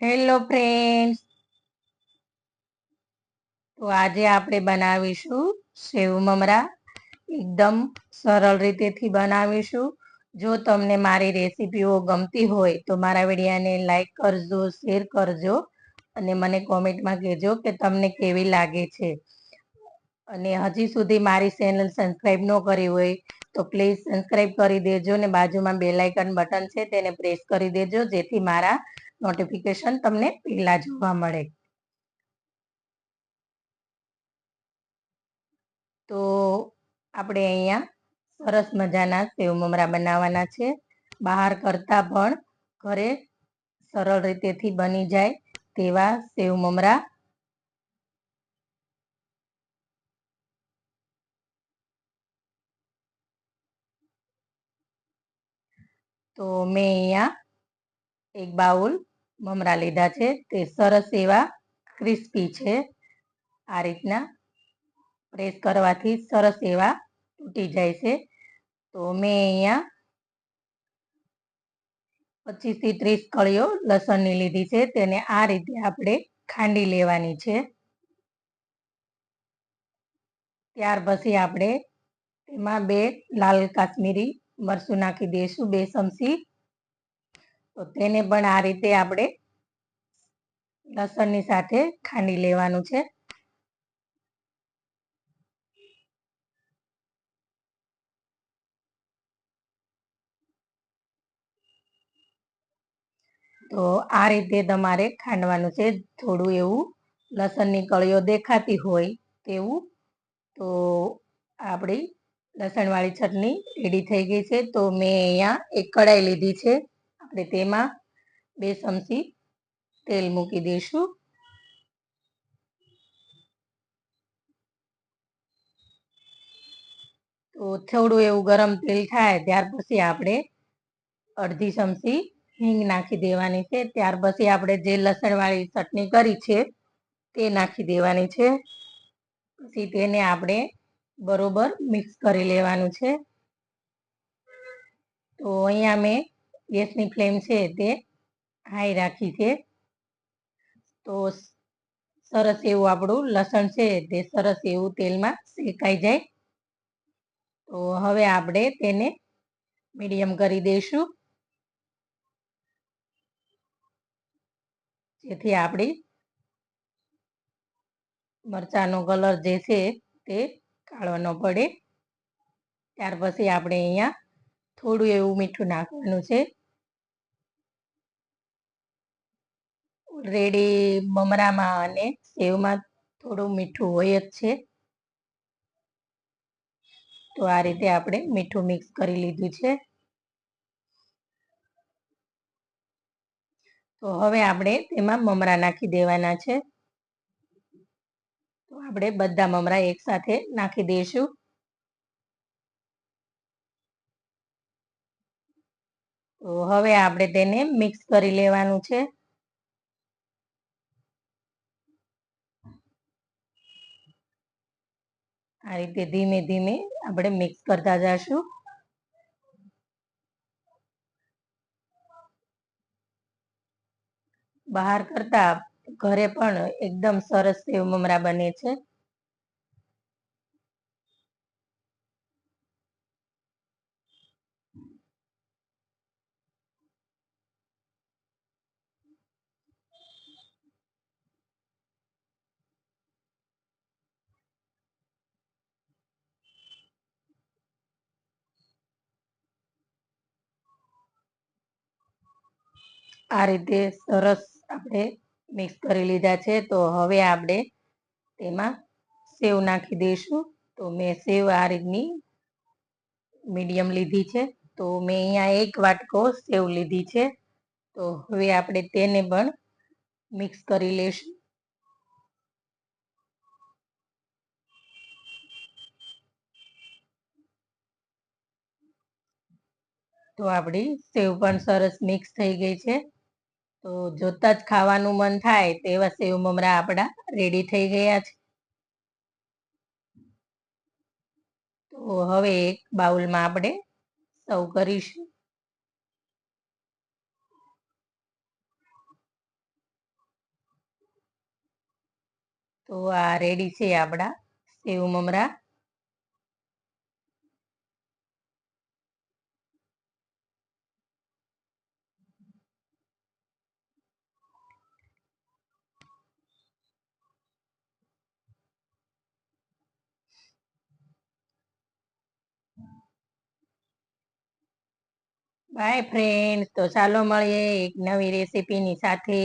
Hello friends તો આજે આપણે બનાવીશું સેવ મમરા. એકદમ સરળ રીતેથી બનાવીશું. જો તમને મારી રેસીપીઓ ગમતી હોય તો મારા વિડીયાને લાઈક કરજો, શેર કરજો અને મને કોમેન્ટમાં કહેજો કે તમને કેવી લાગે છે. અને હજી સુધી મારી ચેનલ સબસ્ક્રાઈબ ન કરી હોય તો પ્લીઝ સબસ્ક્રાઈબ કરી દેજો ને બાજુમાં બેલાઇકન બટન છે તેને પ્રેસ કરી દેજો જેથી મારા નોટિફિકેશન તમને પહેલા જોવા મળે. તો આપણે અહીંયા સરસ મજાના સેવ મમરા બનાવવાના છે. બહાર કરતા પણ ઘરે સરળ રીતેથી બની જાય તેવા સેવ મમરા. તો મેં અહીંયા એક બાઉલ મમરા લીધા છે. તે સરસ એવા ક્રિસ્પી છે. આ રીતના પ્રેસ કરવાથી સરસ એવા તૂટી જાય છે. તો મેં અહીંયા પચીસથી ત્રીસ કળીઓ લસણની લીધી છે. તેને આ રીતે આપણે ખાંડી લેવાની છે. ત્યાર પછી આપણે તેમાં બે લાલ કાશ્મીરી મરચું નાખી દઈશું. બે ચમચી તો તેને પણ આ રીતે આપણે લસણની સાથે ખાંડી લેવાનું છે. તો આ રીતે તમારે ખાંડવાનું છે. થોડું એવું લસણની કળીઓ દેખાતી હોય તેવું. તો આપણી લસણવાળી ચટણી રેડી થઈ ગઈ છે. તો મેં અહીંયા એક કઢાઈ લીધી છે. આપણે તેમાં બે ચમચી તેલ મૂકી દઈશું. તો થોડું એવું ગરમ તેલ થાય ત્યાર પછી આપણે અડધી ચમચી હિંગ નાખી દેવાની છે. ત્યાર પછી આપણે જે લસણવાળી ચટણી કરી છે તે નાખી દેવાની છે. પછી તેને આપણે બરોબર મિક્સ કરી લેવાનું છે. તો અહીંયા મેં ગેસની ફ્લેમ છે તે હાઈ રાખી છે. તો સરસ એવું આપણું લસણ છે તે સરસ એવું તેલમાં શેકાઈ જાય. તો હવે આપણે તેને મીડિયમ કરી દઈશું. જેથી આપણી મરચાંનો કલર જે છે તે કાળો પડે. ત્યાર પછી આપણે અહીંયા થોડું એવું મીઠું નાખવાનું છે. ઓલરેડી મમરામાં અને સેવમાં થોડું મીઠું હોય જ છે. તો આ રીતે આપણે મીઠું મિક્સ કરી લીધું છે. તો હવે આપણે તેમાં મમરા નાખી દેવાના છે. તો આપણે બધા મમરા એકસાથે નાખી દઈશું. તો હવે આપણે તેને મિક્સ કરી લેવાનું છે. આ રીતે ધીમે ધીમે આપણે મિક્સ કરતા જશું. બહાર કરતા ઘરે પણ એકદમ સરસ સેવ મમરા બને છે. આ રીતે સરસ આપણે મિક્સ કરી લીધા છે. તો હવે આપણે તેમાં સેવ નાખી દઈશું. તો મેં સેવ આ રીતની મીડિયમ લીધી છે. તો મેં અહીંયા એક વાટકો સેવ લીધી છે. તો હવે આપણે તેને પણ મિક્સ કરી લઈશું તો આપણી સેવ પણ સરસ મિક્સ થઈ ગઈ છે. તો જોતા જ ખાવાનું મન થાય તેવા સેવ મમરા આપણા રેડી થઈ ગયા છે. તો હવે એક બાઉલમાં આપણે સૌ કરીશું. તો આ રેડી છે આપણા સેવ મમરા. બાય ફ્રેન્ડ તો ચાલો મળીએ એક નવી રેસીપીની સાથે.